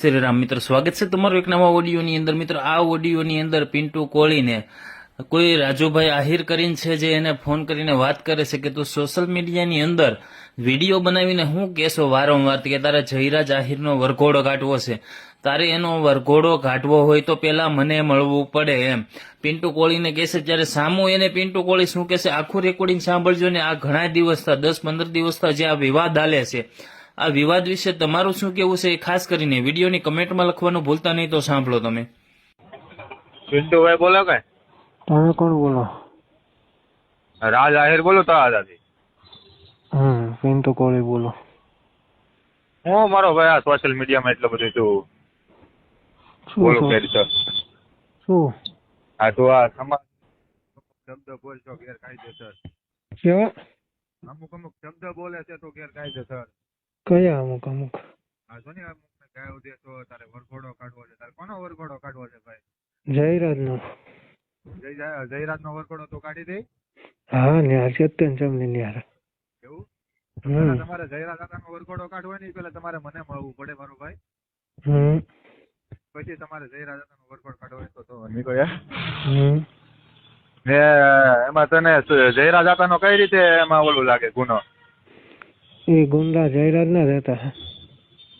શ્રી રામ મિત્ર, સ્વાગત છે તમારું એક નવા ઓડિયોની અંદર. મિત્ર, આ ઓડિયોની અંદર પિન્ટુ કોળીને કોઈ રાજુભાઈ આહિર કરીને છે જે એને ફોન કરીને વાત કરે છે કે તું સોશિયલ મીડિયાની અંદર વીડિયો બનાવીને હું કહેશો વારંવાર? કે તારે જયરાજ આહિરનો વરઘોડો કાઢવો છે. તારે એનો વરઘોડો કાઢવો હોય તો પેલા મને મળવું પડે એમ. પિન્ટુ કોળીને કહેશે ત્યારે સામું એને પિન્ટુ કોળી શું કહેશે? આખું રેકોર્ડિંગ સાંભળજો ને આ ઘણા દિવસ દસ પંદર દિવસ જે આ વિવાદ હાલે છે. આ વિવાદ વિશે તમારું શું કેવું છે? એ ખાસ કરીને વિડીયોની કમેન્ટમાં લખવાનું ભૂલતા નહીં તો સાંભળો તમે. પિન્ટુભાઈ બોલો કે? તમે કોણ બોલો? રાજ આહિર બોલો તો આજાદી હમ પિન્ટુ કોળી બોલો. હું મારો ભાઈ આ સોશિયલ મીડિયામાં એટલો બધું છું? બોલો કે શું? આ તો આ સમાજ શબ્દ બોલશો ગેરકાયદેસર. કેવા? અમુક અમુક શબ્દ બોલે છે તો ગેરકાયદેસર. કયા અમુક અમુક? આ જો ને અમુક ને ગાયો દેશો તારે વરઘોડો કાઢવો છે તારે કોનો વરઘોડો કાઢવો છે ભાઈ? જયરાજ નો જય જયરાજ નો વરઘોડો તો કાઢી દે. હા ન્યાર ચેતન ચમની ન્યાર એવું? હમ. પેલા તમારે જયરાજ કાકાનો વરઘોડો કાઢવો નહીં પેલા તમારે મને મળવું પડે મારો ભાઈ. હમ. પછી તમારે જયરાજ કાકાનો વરઘોડો કાઢવો તો તો નીકળ્યા હમ. ને એમાં તને જયરાજ નો કઈ રીતે એમાં ઓલું લાગે ગુનો? એ ગુંડા જયરાજ ના રહેતા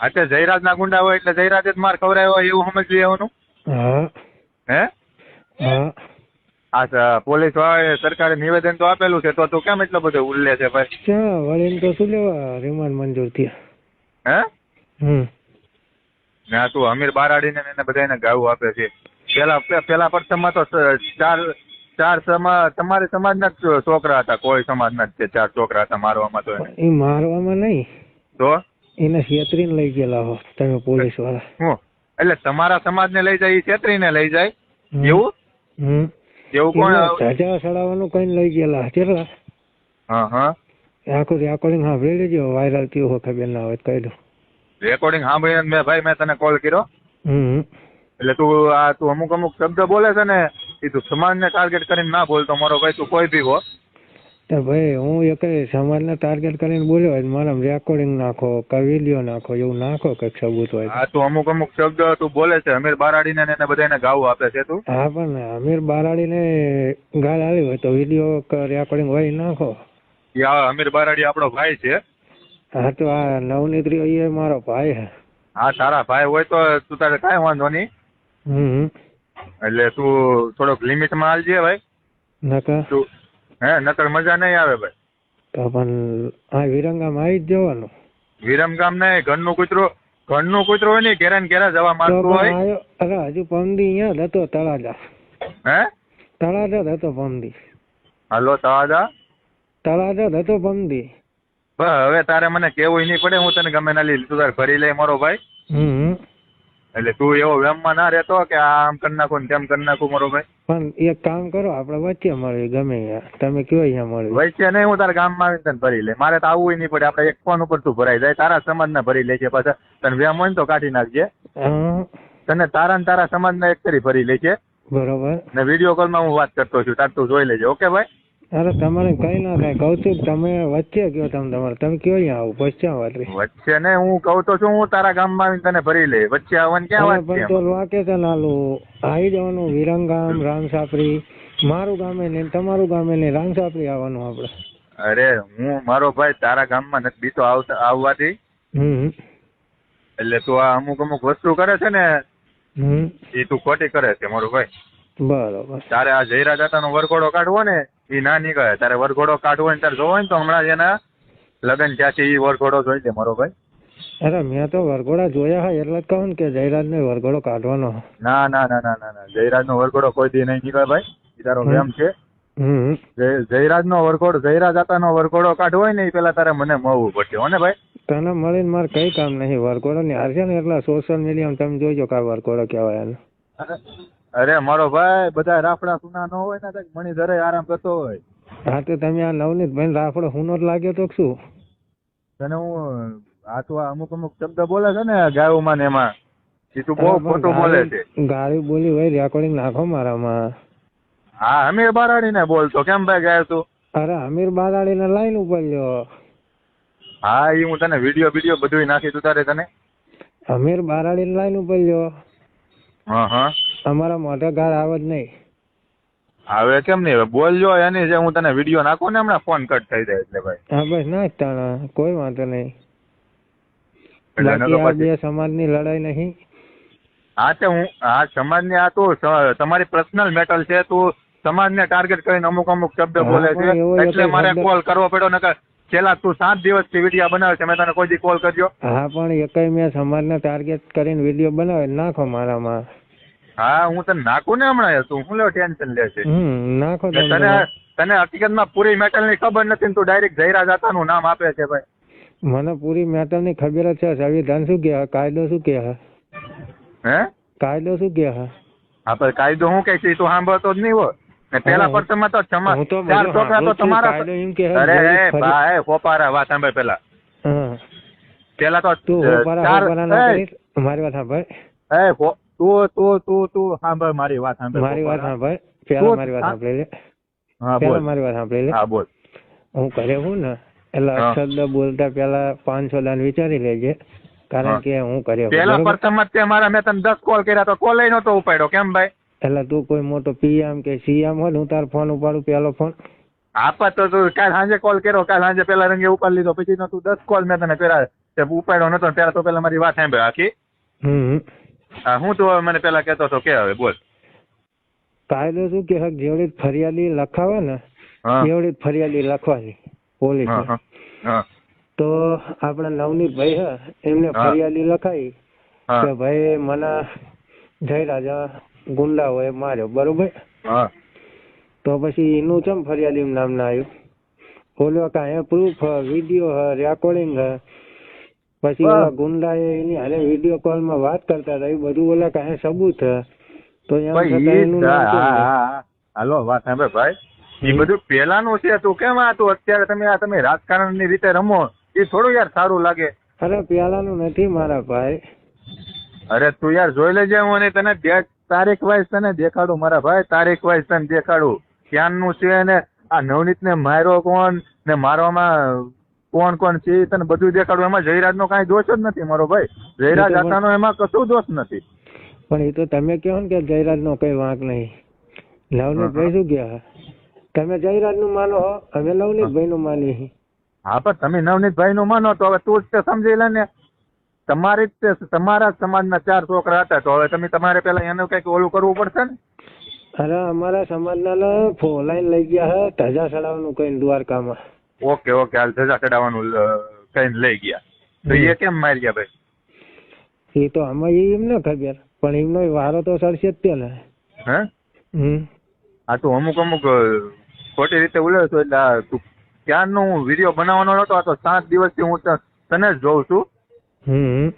અચ્છા જયરાજ ના ગુંડા હોય એટલે જયરાજ જ માર ખવરાયો હોય એવું સમજી લેવાનું હા. હે? હા. આ પોલીસ વાળાએ સરકારે નિવેદન તો આપેલું છે તો તું કેમ એટલો બધો ઉલ્લે છે ભાઈ? ચા વળીને તો શું લેવા રિમાન્ડ મંજૂર થયા. હે? હમ. ના તું અમીર બારાડીને એને બધાને ગાવું આપે છે. પેલા પેલા પ્રથમમાં તો ચાર ચાર સમા તમારી સમાજના છોકરા હતા કોઈ સમાજના જ છે ચાર છોકરા હતા મારવામાં તો એ મારવામાં નહીં. તો? એને છેતરીને લઈ ગયેલા હો તમે પોલીસવાળા હું? એટલે તમારા સમાજને લઈ જાય એ છેતરીને લઈ જાય. એવું? હમ. એવું કોણ ધજા ચડાવવાનું કઈ લઈ ગયેલા કેટલા હા હા. આખું રેકોર્ડિંગ સાંભળી લેજો વાયરલ થયું હોય ખબર ના હોય કહી દઉં. રેકોર્ડિંગ સાંભળીને મેં ભાઈ મેં તને કોલ કર્યો. હમ. એટલે તું આ તું અમુક અમુક શબ્દ બોલે છે ને એ તું સમાજને ટાર્ગેટ કરીને ના બોલતો મારો ભાઈ તું કોઈ બી હો. તો ભાઈ હું એક સમાજને ટાર્ગેટ કરીને બોલ્યો હોય મારા રેકોર્ડિંગ નાખો કે વીડિયો નાખો એવું નાખો કે સબૂત હોય તો. તું અમુક અમુક શબ્દ તું બોલે છે અમીર બારાડીને ને એને બધાને ગાવું આપે છે તું? હા પણ અમીર બારાડીને ગાળ આવી હોય તો વીડિયો કે રેકોર્ડિંગ હોય નાખો. યા અમીર બારાડી આપણો ભાઈ છે. હા તો આ નવનીત્રી એ મારો ભાઈ હા. તારા ભાઈ હોય તો તું તારે કાંઈ વાંધો નહીં. હમ. એટલે તું થોડોક લિમિટમાં હાલજે ભાઈ. નકર? તું હે નકર મજા નહીં આવે ભાઈ. તો પણ આ વિરંગામાં આવી જ જવાનું. વિરમગામ નહીં ઘરનું કૂતરો ઘરનું કૂતરો હોય ને ઘેરા ને ઘેરા જવા માંગતું હોય. અરે હજુ પમદી અહીંયા જ હતો તળાજા. હે? તળાજા જ હતો પમદી હાલો તળાજા? તળાજા જ હતો પમદી હવે તારે મને કેવું નહીં પડે હું તને ગમે ના લીધું તારે ભરી લે મારો ભાઈ. હમ. એટલે તું એવો વેમમાં ના રહેતો કે આમ કરી નાખું તેમ કરી નાખું મારો ભાઈ. પણ એક કામ કરો આપણે વચ્ચે મળીએ ગમે તમે કયો અહીંયા મળીએ વચ્ચે નહીં હું તારા ગામમાં આવીને તને ભરી લે મારે તો આવવું નહીં પડે. આપણે એક ફોન ઉપર તું ભરાઈ જાય. તારા સમાજના ભરી લેજે પાછા. તને વેમ હોય ને તો કાઢી નાખજે. તને તારા ને તારા સમાજના એક કરી ભરી લેજે. બરોબર. ને વીડિયો કોલમાં હું વાત કરતો છું. તાર તું જોઈ લેજે. ઓકે ભાઈ? અરે તમારે કઈ ના થાય કૌતુક તમે વચ્ચે કયો તમે તમારે તમે કયો અહીંયા આવું પછી વાત વચ્ચે ને હું કઉ તો છું હું તારા ગામમાં આવીને તને ભરી લે વચ્ચે આવવાનું ક્યાં વાત છે પણ તો વાકેશન આલું આવી જવાનું વિરંગામ રામસાપરી મારું ગામે ને તમારું ગામે ને રામસાપરી આવવાનું આપણે. અરે હું મારો ભાઈ તારા ગામમાં નથી બીતો આવતા આવવાથી. એટલે તું આ અમુક અમુક વસ્તુ કરે છે ને હમ. એ તું ખોટી કરે છે મારો ભાઈ. બરોબર. તારે આ જયરા દાતાનો વરઘોડો કાઢવો ને એ ના નીકળે. તારે વરઘોડો કાઢવો હોય ને તારે જોવો હોય ને તો હમણાં એના લગ્ન થયા છે એ વરઘોડો જોઈ દે મારો ભાઈ. અરે મેં તો વરઘોડા જોયા હોય એટલે જ કહું ને કે જયરાજ ને વરઘોડો કાઢવાનો. ના ના ના ના ના ના. જયરાજ નો વરઘોડો કોઈ દી નહીં નીકળે ભાઈ. એ તારો હમ. છે. જયરાજ નો વરઘોડો જયરાજ દાતાનો વરઘોડો કાઢવો હોય ને એ પેલા તારે મને મળવું પડશે. હો ને ભાઈ? તને મળીને મારે કઈ કામ નહીં. વરઘોડો ની હારશે ને એટલે સોશિયલ મીડિયામાં તમે જોઈજો કા વરઘોડો કહેવાય એને અરે મારો ભાઈ બધા રાફડા સુના ન હોય ને મણી મણિધરે આરામ કરતો હોય. હા તો તમે આ નવનીત ભાઈ રાફડો હુનો જ લાગ્યો તો શું? તને હું આ તો અમુક અમુક શબ્દ બોલે છે ને ગાયોમાં ને એમાં. એ તું બહુ ખોટું બોલે છે. ગાળી બોલી હોય રેકોર્ડિંગ નાખો મારામાં. હા અમીર બારાડી ને બોલતો. કેમ ભાઈ ગાય તું? અરે અમીર બારાડી ને લાઈન ઉપર લ્યો હા એ હું તને વીડિયો વીડિયો બધું નાખી તું તારે તને. અમીર બારાડી લાઈન ઉપર જો હા હા. અમારા મોઢે ગાળ આવે જ નહીં. હવે કેમ નહીં? બોલજો એની જે હું તને વીડિયો નાખું ને હમણાં ફોન કટ થઈ જાય એટલે ભાઈ. હા બસ ના તાણા. કોઈ વાંધો નહીં. બાકી આ બે સમાજની લડાઈ નહીં. હા તે હું આ સમાજની આ તું તમારી પર્સનલ મેટલ છે તું સમાજને ટાર્ગેટ કરીને અમુક અમુક શબ્દ બોલે છે. એટલે મારે કોલ કરવો પડ્યો નકર છેલ્લા તું સાત દિવસથી વીડિયો બનાવે છે મેં તને કોઈ કોલ કર્યો? હા પણ એકય મેં સમાજને ટાર્ગેટ કરીને વીડિયો બનાવે નાખો મારામાં. હા હું તને નાખું ને હમણાં તું શું લેવો ટેન્શન લે છે? નાખો કે તને તને હકીકતમાં પૂરી મેટલની ખબર નથી ને તું ડાયરેક્ટ જયરા જાતાનું નામ આપે છે ભાઈ. મને પૂરી મેટરની ખબર જ છે સંવિધાન શું કહે કાયદો શું કહે હે? કાયદો શું કહે હા પણ કાયદો હું છે તું સાંભળતો જ નહીં હોય. ને પેલા. પ્રથમમાં તો ચાર છોકરા તો તમારા અરે ભાઈ પોપારા વાત સાંભળ પેલા. પેલા તો તું ચાર મારી વાત સાંભળ. એ, તું તું તું તું સાંભળ મારી વાત સાંભળ મારી વાત. સાંભળ. પેલા મારી વાત. સાંભળી લે. હા બોલ. મારી વાત સાંભળી લે. હા બોલ. હું ઘરે હું ને એટલે. શબ્દ બોલતા પેલા પાંચસો દાન વિચારી લેજે. કારણ કે હું ઘરે પેલા? પ્રથમ જ તે મારા મેં તને દસ કોલ કર્યા તો કોલ નતો ઉપાડ્યો. કેમ ભાઈ? એટલે તું કોઈ મોટો પીએમ કે સીએમ હોય ને હું તારો ફોન ઉપાડું પેલો ફોન. આપા તો તું કાલ સાંજે કોલ કર્યો કાલ સાંજે પેલા રંગે ઉપાડી લીધો પછી નો તું દસ કોલ મેં તને કર્યા. તે ઉપાડ્યો નતો પેલા તો પેલા મારી વાત સાંભળ્યો. આખી? હમ. હા, હું તો મને પેલા કહેતો હતો કે હવે બોલ. કાયદો શું કે જેવડી ફરિયાદી લખાવે ને જેવડી એવડી ફરિયાદી લખવાની પોલીસ તો આપણા નવનીત ભાઈ હે એમને ફરિયાદી લખાઈ કે ભાઈ મને જયરાજા ગુંડાઓએ માર્યો બરોબર? હા. તો પછી એનું ચમ ફરિયાદી નામ ના આવ્યું? બોલ્યો કાંઈ પ્રૂફ વીડિયો રેકોર્ડિંગ પછી. ઓલા ગુંડા એની હારે વીડિયો કોલમાં વાત કરતા હતા એ બધું ઓલા કાંઈ સબૂત તો એમ છતાં એનું નામ કેમ નહીં? હાલો વાત સાંભળ ભાઈ. એ બધું પેલાનું છે તું કેમ આ તું અત્યારે તમે આ તમે રાજકારણની રીતે રમો? એ થોડું યાર સારું લાગે. અરે પેલાનું નથી મારા ભાઈ. અરે તું યાર જોઈ લેજે હું અને તને ડેટ તારીખ વાઇઝ તને દેખાડું મારા ભાઈ તારીખ વાઇઝ તને દેખાડું. ક્યાંનું છે ને આ નવનીત ને માર્યો કોણ ને મારવામાં કોણ કોણ છે એ તને બધું દેખાડું. એમાં જયરાજ નો કાંઈ દોષ જ નથી મારો ભાઈ. જયરાજ આતાનો એમાં કશું દોષ નથી. પણ એ તો તમે કહો ને કે જયરાજ નો કઈ વાંક નહીં. નવનીત ભાઈ શું કહે? તમે જયરાજનું માનો હો અમે નવનીત ભાઈ નું માની હા પણ તમે નવનીતભાઈ નું માનો તો હવે તું જ તે સમજી લે ને. તમારી જ તમારા સમાજના ચાર છોકરા હતા તો હવે તમે તમારે પેલા એનું કંઈક ઓલું કરવું પડશે ને? અરે અમારા સમાજના ના ફો- લઈ ગયા હે ધજા ચડાવવાનું કઈ દ્વારકામાં. ઓકે ઓકે હાલ ધજા ચડાવવાનું કઈ લઈ ગયા. તો એ કેમ મારી ગયા ભાઈ? એ તો આમાં એ ન ખબર પણ એમનો વારો તો સરશે જ તે ને હે? હમ. આ તું અમુક અમુક ખોટી રીતે ઉલ્યો છો એટલે તું ક્યારનો હું વીડિયો બનાવવાનો નતો આ તો સાત દિવસથી હું તને જ જોઉં છું. હમ.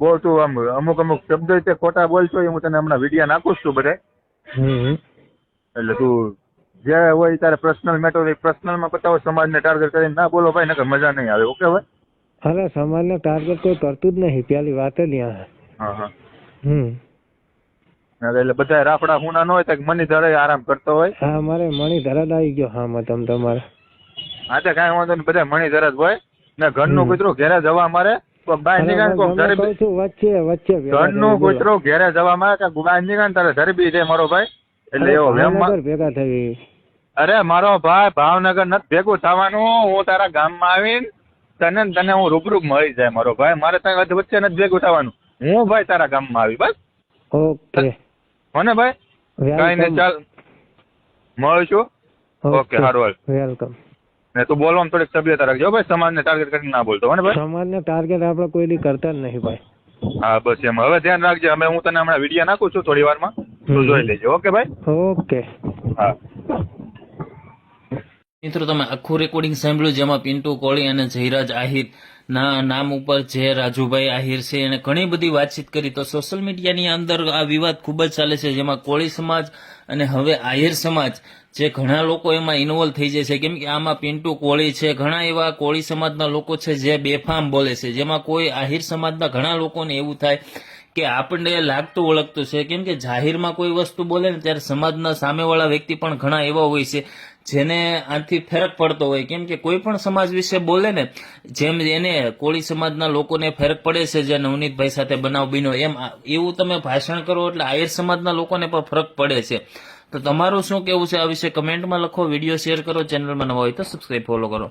બહુ તું આમ અમુક અમુક શબ્દ છે ખોટા બોલતો એ હું તને હમણાં વિડિયા નાખું છું બધે. હમ. એટલે તું જે હોય તારે પર્સનલ મેટર હોય પર્સનલમાં બતાવો સમાજને ટાર્ગેટ કરીને ના બોલો ભાઈ નકર મજા નહીં આવે ઓકે ભાઈ? અરે સમાજને ટાર્ગેટ કોઈ કરતું જ નહીં પેલી વાત જ ત્યાં હા હા. હમ. એટલે બધા રાફડા હુના ન હોય તો મની ધરે આરામ કરતો હોય. હા મારે મણી ધરાદ આવી ગયો હા મતમ તમારે. હા તો કાંઈ વાંધો નહીં બધા મણી ધરે જ હોય. ને ઘરનું. કૂતરું ઘેરે જવા મારે. અરે વચ્ચે વચ્ચે ઘરનું કૂતરું ઘેરે મારે તારે ધરબી છે ભાઈ. એટલે એવો ભાવનગર ભેગા થઈ. અરે મારો ભાઈ ભાવનગર નથી ભેગું થવાનું. હું તારા ગામમાં આવીને તને તને હું રૂબરૂ મળી જાય મારો ભાઈ. મારે ત્યાં વચ્ચે- નથી ભેગું થવાનું. હું ભાઈ તારા ગામમાં આવી બસ. ઓકે. હોને ભાઈ? કઈ ને ચાલ. મળીશું ઓકે. હાલ. વેલકમ. ને તું બોલવામાં થોડીક તબિયત રાખજો ભાઈ સમાજને ટાર્ગેટ કરીને ના બોલતો હોને ભાઈ? સમાજને ટાર્ગેટ આપણે કોઈ દી કરતા જ નહીં ભાઈ. હા બસ એમ. હવે ધ્યાન રાખજે અમે હું તને હમણાં વીડિયો નાખું છું થોડી વારમાં તું જોઈ લેજો ઓકે ભાઈ? ઓકે. હા. મિત્રો તમે આખું રેકોર્ડિંગ સાંભળ્યું જેમાં પિન્ટુ કોળી અને જયરાજ આહિર ના નામ ઉપર જે રાજુભાઈ આહિર છે એને ઘણી બધી વાતચીત કરી. તો સોશિયલ મીડિયાની અંદર આ વિવાદ ખૂબ જ ચાલે છે જેમાં કોળી સમાજ અને હવે આહિર સમાજ જે ઘણા લોકો એમાં ઇન્વોલ્વ થઈ જાય છે. કેમ કે આમાં પિન્ટુ કોળી છે, ઘણા એવા કોળી સમાજના લોકો છે જે બેફામ બોલે છે. જેમાં કોઈ આહિર સમાજના ઘણા લોકોને એવું થાય કે આપણને લાગતું ઓળખતું છે. કેમ કે જાહેરમાં કોઈ વસ્તુ બોલે ને ત્યારે સમાજના સામેવાળા વ્યક્તિ પણ ઘણા એવા હોય છે જેને આથી ફેરક પડતો હોય. કેમ કે કોઈ પણ સમાજ વિશે બોલે ને જેમ એને કોળી સમાજના લોકોને ફેરક પડે છે જે નવનીતભાઈ સાથે બનાવ બીનો એમ એવું તમે ભાષણ કરો એટલે આયર સમાજના લોકોને પણ ફરક પડે છે. તો તમારું શું કેવું છે આ વિશે કમેન્ટમાં લખો વીડિયો શેર કરો ચેનલમાં નવા હોય તો સબસ્ક્રાઈબ ફોલો કરો.